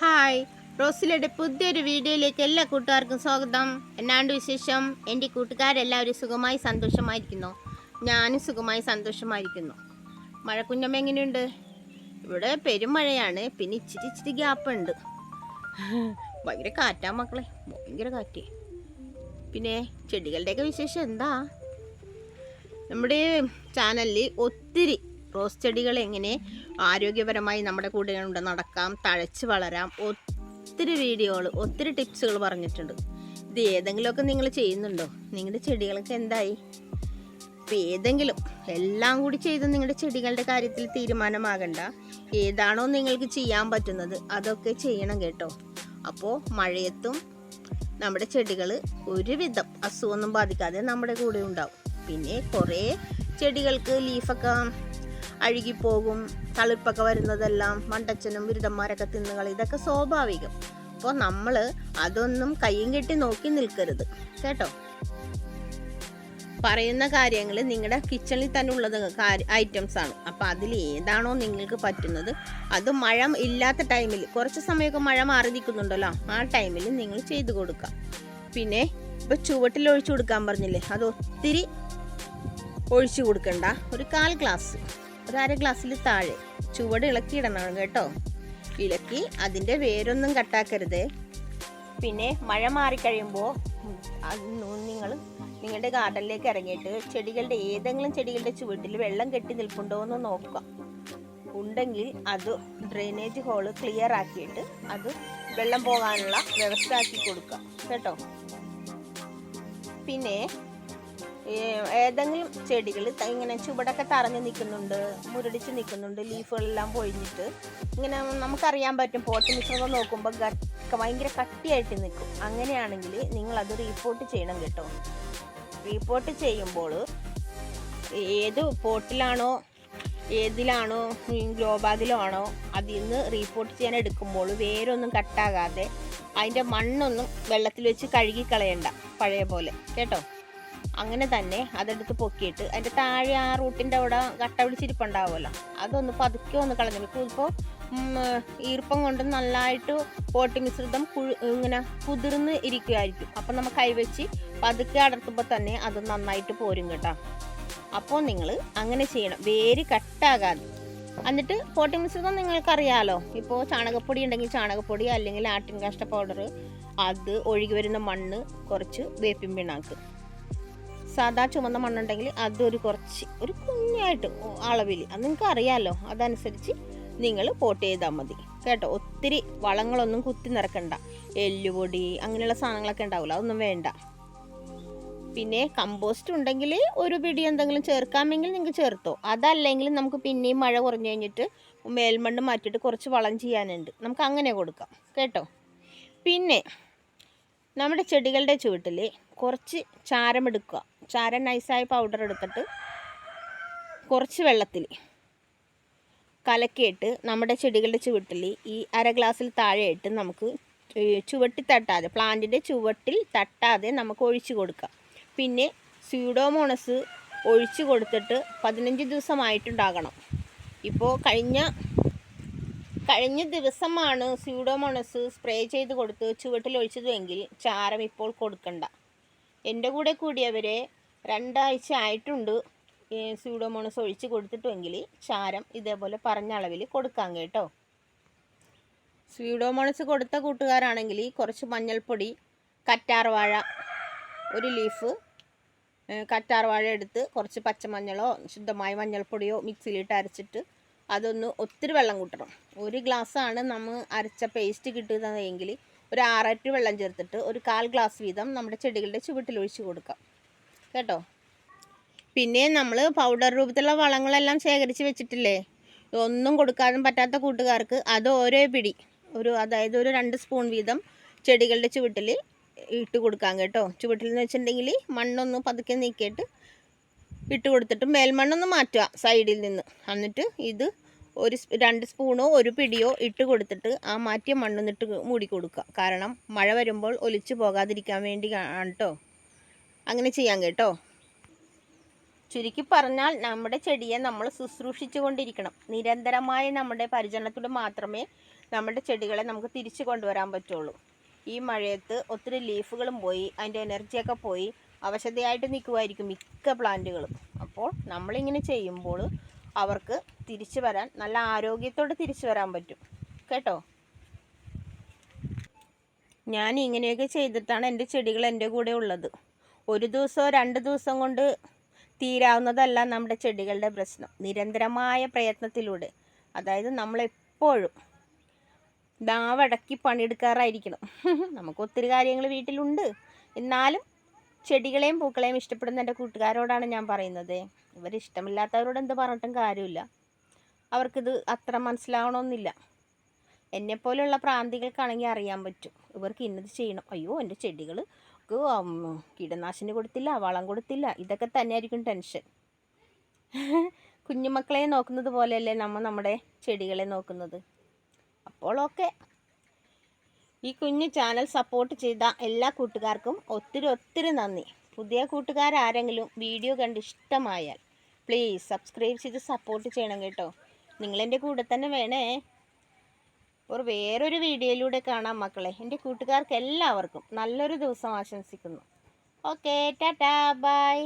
Hi റോസിലയുടെ പുതിയൊരു വീഡിയോയിലേക്ക് എല്ലാ കൂട്ടുകാർക്കും സ്വാഗതം. എന്നാണ്ട് വിശേഷം? എന്റെ കൂട്ടുകാരെല്ലാവരും സുഖമായി സന്തോഷമായിരിക്കുന്നു. ഞാനും സുഖമായി സന്തോഷമായിരിക്കുന്നു. മഴക്കുഞ്ഞമ്മ എങ്ങനെയുണ്ട്? ഇവിടെ പെരുമഴയാണ് പിന്നെ ഇച്ചിരി ഇച്ചിരി ഗ്യാപ്പുണ്ട്. ഭയങ്കര കാറ്റാ മക്കളെ. ഭയങ്കര കാറ്റ്. പിന്നെ ചെടികളുടെയൊക്കെ വിശേഷം എന്താ? നമ്മുടെ ചാനലിൽ ഒത്തിരി റോസ് ചെടികൾ എങ്ങനെ ആരോഗ്യപരമായി നമ്മുടെ കൂടെ കൊണ്ട് നടക്കാം തഴച്ച് വളരാം. ഒത്തിരി വീഡിയോകൾ ഒത്തിരി ടിപ്സുകൾ പറഞ്ഞിട്ടുണ്ട്. ഇത് ഏതെങ്കിലുമൊക്കെ നിങ്ങൾ ചെയ്യുന്നുണ്ടോ? നിങ്ങളുടെ ചെടികൾക്ക് എന്തായി? ഇപ്പം ഏതെങ്കിലും എല്ലാം കൂടി ചെയ്ത് നിങ്ങളുടെ ചെടികളുടെ കാര്യത്തിൽ തീരുമാനമാകണ്ട. ഏതാണോ നിങ്ങൾക്ക് ചെയ്യാൻ പറ്റുന്നത് അതൊക്കെ ചെയ്യണം കേട്ടോ. അപ്പോൾ മഴയത്തും നമ്മുടെ ചെടികൾ ഒരുവിധം അസുഖമൊന്നും ബാധിക്കാതെ നമ്മുടെ കൂടെ ഉണ്ടാവും. പിന്നെ കുറേ ചെടികൾക്ക് ലീഫൊക്കെ അഴുകിപ്പോകും തളിർപ്പൊക്കെ വരുന്നതെല്ലാം മണ്ടച്ചനും ബിരുദന്മാരൊക്കെ തിന്നുകൾ ഇതൊക്കെ സ്വാഭാവികം. അപ്പോൾ നമ്മൾ അതൊന്നും കയ്യും കെട്ടി നോക്കി നിൽക്കരുത്. കേട്ടോ? പറയുന്ന കാര്യങ്ങൾ നിങ്ങളുടെ കിച്ചണിൽ തന്നെ ഉള്ളത് ഐറ്റംസ് ആണ്. അപ്പോൾ അതിൽ ഏതാണോ നിങ്ങൾക്ക് പറ്റുന്നത് അത് മഴ ഇല്ലാത്ത ടൈമിൽ കുറച്ച് സമയമൊക്കെ മഴ മാറി നിൽക്കുന്നുണ്ടല്ലോ ആ ടൈമിൽ നിങ്ങൾ ചെയ്തു കൊടുക്കുക. പിന്നെ ഇപ്പോൾ ചുവട്ടിൽ ഒഴിച്ചു കൊടുക്കാൻ പറഞ്ഞില്ലേ അത് ഒത്തിരി ഒഴിച്ചു കൊടുക്കണ്ട ഒരു കാൽ ഗ്ലാസ്. ഒരു അര ഗ്ലാസ്സിൽ താഴെ. ചുവട് ഇളക്കിയിടണം കേട്ടോ. ഇളക്കി അതിന്റെ വേരൊന്നും കട്ടാക്കരുത്. പിന്നെ മഴ മാറിക്കഴിയുമ്പോൾ നിങ്ങൾ നിങ്ങളുടെ ഗാർഡനിലേക്ക് ഇറങ്ങിയിട്ട് ചെടികളുടെ ഏതെങ്കിലും ചെടികളുടെ ചുവട്ടിൽ വെള്ളം കെട്ടി നിൽപ്പുണ്ടോ എന്ന് നോക്കുക. ഉണ്ടെങ്കിൽ അത് ഡ്രെയിനേജ് ഹോൾ ക്ലിയർ ആക്കിയിട്ട് അത് വെള്ളം പോകാനുള്ള വ്യവസ്ഥ ആക്കി കൊടുക്കുക. കേട്ടോ? പിന്നെ ഏതെങ്കിലും ചെടികൾ ഇങ്ങനെ ചുവടൊക്കെ തറഞ്ഞു നിൽക്കുന്നുണ്ട് മുരടിച്ച് നിൽക്കുന്നുണ്ട് ലീഫുകളെല്ലാം പൊഴിഞ്ഞിട്ട്. ഇങ്ങനെ നമുക്കറിയാൻ പറ്റും പോട്ട് മിശ്രിതം നോക്കുമ്പോൾ ഭയങ്കര കട്ടിയായിട്ട് നിൽക്കും. അങ്ങനെയാണെങ്കിൽ നിങ്ങളത് റീപ്പോർട്ട് ചെയ്യണം കേട്ടോ. റീപ്പോർട്ട് ചെയ്യുമ്പോൾ ഏത് പോട്ടിലാണോ ഏതിലാണോ ഗ്രോ ബാഗിലോ ആണോ അതിൽ നിന്ന് റീപ്പോർട്ട് ചെയ്യാൻ എടുക്കുമ്പോൾ വേരൊന്നും കട്ടാകാതെ അതിന്റെ മണ്ണൊന്നും വെള്ളത്തിൽ വെച്ച് കഴുകി കളയണ്ട പഴയ പോലെ. കേട്ടോ? അങ്ങനെ തന്നെ അതെടുത്ത് പൊക്കിയിട്ട് അതിന്റെ താഴെ ആ റൂട്ടിന്റെ അവിടെ കട്ട പിടിച്ചിരിപ്പുണ്ടാവുമല്ലോ. അതൊന്ന് പതുക്കെ ഒന്ന് കളഞ്ഞു ഇപ്പോൾ ഈർപ്പം കൊണ്ട് നല്ലതായിട്ട് പോട്ടി മിശ്രിതം കുഴു ഇങ്ങനെ കുതിർന്ന് ഇരിക്കുമായിരിക്കും. അപ്പം നമ്മൾ കൈവച്ച് പതുക്കെ അടർത്തുമ്പോൾ തന്നെ അത് നന്നായിട്ട് പോരും കേട്ടോ. അപ്പോൾ നിങ്ങൾ അങ്ങനെ ചെയ്യണം. വേര് കട്ടാകാതെ. എന്നിട്ട് പോട്ടി മിശ്രിതം നിങ്ങൾക്കറിയാലോ. ഇപ്പോൾ ചാണകപ്പൊടി ഉണ്ടെങ്കിൽ ചാണകപ്പൊടി അല്ലെങ്കിൽ ആട്ടിൻ കാഷ്ട പൗഡർ അത് ഒഴുകി വരുന്ന മണ്ണ് കുറച്ച് വേപ്പിൻ പിണ്ണാക്ക്. സാധാ ചുമന്ന മണ്ണുണ്ടെങ്കിൽ അതൊരു കുറച്ച് ഒരു കുഞ്ഞായിട്ട് അളവിൽ അത് നിങ്ങൾക്ക് അറിയാമല്ലോ അതനുസരിച്ച് നിങ്ങൾ പോട്ട് ചെയ്താൽ മതി. കേട്ടോ? ഒത്തിരി വളങ്ങളൊന്നും കുത്തി നിറക്കണ്ട എല്ലുപൊടി അങ്ങനെയുള്ള സാധനങ്ങളൊക്കെ ഉണ്ടാവില്ല. അതൊന്നും വേണ്ട. പിന്നെ കമ്പോസ്റ്റ് ഉണ്ടെങ്കിൽ ഒരു പിടി എന്തെങ്കിലും ചേർക്കാമെങ്കിൽ നിങ്ങൾക്ക് ചേർത്തോ. അതല്ലെങ്കിൽ നമുക്ക് പിന്നെയും മഴ കുറഞ്ഞു കഴിഞ്ഞിട്ട് മേൽമണ്ണ് മാറ്റിയിട്ട് കുറച്ച് വളം ചെയ്യാനുണ്ട്. നമുക്ക് അങ്ങനെ കൊടുക്കാം. കേട്ടോ? പിന്നെ നമ്മുടെ ചെടികളുടെ ചുവട്ടിൽ കുറച്ച് ചാരം എടുക്കുക ചാരം നൈസായ പൗഡർ എടുത്തിട്ട് കുറച്ച് വെള്ളത്തിൽ കലക്കിയിട്ട് നമ്മുടെ ചെടികളുടെ ചുവട്ടിൽ ഈ അര ഗ്ലാസ്സിൽ താഴെയിട്ട് നമുക്ക് ചുവട്ടിൽ തട്ടാതെ പ്ലാന്റിന്റെ ചുവട്ടിൽ തട്ടാതെ നമുക്ക് ഒഴിച്ചു കൊടുക്കാം. പിന്നെ സ്യൂഡോമോണസ് ഒഴിച്ചു കൊടുത്തിട്ട് പതിനഞ്ച് ദിവസമായിട്ടുണ്ടാകണം. ഇപ്പോൾ കഴിഞ്ഞ കഴിഞ്ഞ ദിവസമാണ് സ്യൂഡോമോണസ് സ്പ്രേ ചെയ്ത് കൊടുത്ത് ചുവട്ടിൽ ഒഴിച്ചതെങ്കിൽ ചാരം ഇപ്പോൾ കൊടുക്കണ്ട. എന്റെ കൂടെ കൂടിയവരെ രണ്ടാഴ്ച ആയിട്ടുണ്ട് സ്യൂഡോമോണസ് ഒഴിച്ച് കൊടുത്തിട്ടുമെങ്കിൽ ചാരം ഇതേപോലെ പറഞ്ഞ അളവിൽ കൊടുക്കാം കേട്ടോ. സ്യൂഡോമോണസ് കൊടുത്ത കൂട്ടുകാരാണെങ്കിൽ കുറച്ച് മഞ്ഞൾപ്പൊടി കറ്റാർവാഴ ഒരു ലീഫ് കറ്റാർവാഴ എടുത്ത് കുറച്ച് പച്ചമഞ്ഞളോ ശുദ്ധമായ മഞ്ഞൾപ്പൊടിയോ മിക്സിയിലിട്ട് അരച്ചിട്ട് അതൊന്ന് ഒത്തിരി വെള്ളം കൂട്ടണം. ഒരു ഗ്ലാസ്സാണ് നമ്മൾ അരച്ച പേസ്റ്റ് കിട്ടുന്നതെങ്കിൽ ഒരു ആററ്റ് വെള്ളം ചേർത്തിട്ട് ഒരു കാൽ ഗ്ലാസ് വീതം നമ്മുടെ ചെടികളുടെ ചുവട്ടിൽ ഒഴിച്ച് കൊടുക്കാം. കേട്ടോ. പിന്നെ നമ്മൾ പൗഡർ രൂപത്തിലുള്ള വളങ്ങളെല്ലാം ശേഖരിച്ച് വെച്ചിട്ടില്ലേ? ഒന്നും കൊടുക്കാനും പറ്റാത്ത കൂട്ടുകാർക്ക് അത് ഓരോ പിടി. ഒരു അതായത് ഒരു രണ്ട് സ്പൂൺ വീതം ചെടികളുടെ ചുവട്ടിൽ ഇട്ട് കൊടുക്കാം കേട്ടോ. ചുവട്ടിൽ എന്ന് വെച്ചിട്ടുണ്ടെങ്കിൽ മണ്ണൊന്ന് പതുക്കെ നീക്കിയിട്ട് ഇട്ട് കൊടുത്തിട്ട് മേൽമണ്ണൊന്ന് മാറ്റുക സൈഡിൽ നിന്ന്. എന്നിട്ട് ഇത് ഒരു രണ്ട് സ്പൂണോ ഒരു പിടിയോ ഇട്ട് കൊടുത്തിട്ട് ആ മാറ്റിയ മണ്ണൊന്നിട്ട് മൂടി കൊടുക്കുക. കാരണം മഴ വരുമ്പോൾ ഒലിച്ചു പോകാതിരിക്കാൻ വേണ്ടി കേട്ടോ അങ്ങനെ ചെയ്യാം കേട്ടോ. ചുരുക്കി പറഞ്ഞാൽ നമ്മുടെ ചെടിയെ നമ്മൾ ശുശ്രൂഷിച്ചു കൊണ്ടിരിക്കണം നിരന്തരമായ നമ്മുടെ പരിചരണത്തിലൂടെ മാത്രമേ നമ്മുടെ ചെടികളെ നമുക്ക് തിരിച്ചു കൊണ്ടുവരാൻ പറ്റുള്ളൂ. ഈ മഴയത്ത് ഒത്തിരി ലീഫുകളും പോയി അതിന്റെ എനർജിയൊക്കെ പോയി അവശതയായിട്ട് നിൽക്കുമായിരിക്കും മിക്ക പ്ലാന്റുകളും. അപ്പോൾ നമ്മളിങ്ങനെ ചെയ്യുമ്പോൾ അവർക്ക് തിരിച്ചു വരാൻ നല്ല ആരോഗ്യത്തോടെ തിരിച്ചു വരാൻ പറ്റും. കേട്ടോ? ഞാൻ ഇങ്ങനെയൊക്കെ ചെയ്തിട്ടാണ് എന്റെ ചെടികൾ എന്റെ കൂടെ ഉള്ളത്. ഒരു ദിവസമോ രണ്ട് ദിവസം കൊണ്ട് തീരാവുന്നതല്ല നമ്മുടെ ചെടികളുടെ പ്രശ്നം. നിരന്തരമായ പ്രയത്നത്തിലൂടെ. അതായത് നമ്മളെപ്പോഴും ദാവടക്കി പണിയെടുക്കാറായിരിക്കണം. നമുക്ക് ഒത്തിരി കാര്യങ്ങൾ വീട്ടിലുണ്ട്. എന്നാലും ചെടികളെയും പൂക്കളെയും ഇഷ്ടപ്പെടുന്ന എന്റെ കൂട്ടുകാരോടാണ് ഞാൻ പറയുന്നത്. ഇവരിഷ്ടമില്ലാത്തവരോട് എന്ത് പറഞ്ഞിട്ടും കാര്യമില്ല. അവർക്കിത് അത്ര മനസ്സിലാവണമെന്നില്ല. എന്നെപ്പോലെയുള്ള പ്രാന്തികൾക്കാണെങ്കിൽ അറിയാൻ പറ്റും. ഇവർക്ക് ഇന്നത് ചെയ്യണം. അയ്യോ എന്റെ ചെടികൾ കീടനാശിനി കൊടുത്തില്ല വളം കൊടുത്തില്ല. ഇതൊക്കെ തന്നെയായിരിക്കും ടെൻഷൻ. കുഞ്ഞുമക്കളെ നോക്കുന്നത് പോലെയല്ലേ നമ്മൾ നമ്മുടെ ചെടികളെ നോക്കുന്നത്. അപ്പോൾ ഓക്കെ. ഈ കുഞ്ഞു ചാനൽ സപ്പോർട്ട് ചെയ്ത എല്ലാ കൂട്ടുകാർക്കും ഒത്തിരി ഒത്തിരി നന്ദി. പുതിയ കൂട്ടുകാരാരെങ്കിലും വീഡിയോ കണ്ട് ഇഷ്ടമായാൽ പ്ലീസ് സബ്സ്ക്രൈബ് ചെയ്ത് സപ്പോർട്ട് ചെയ്യണം കേട്ടോ. നിങ്ങളെന്റെ കൂടെ തന്നെ വേണേ. ഒരു വേറൊരു വീഡിയോയിലൂടെ കാണാം മക്കളെ. എന്റെ കൂട്ടുകാർക്ക് എല്ലാവർക്കും നല്ലൊരു ദിവസം ആശംസിക്കുന്നു. Okay tata bye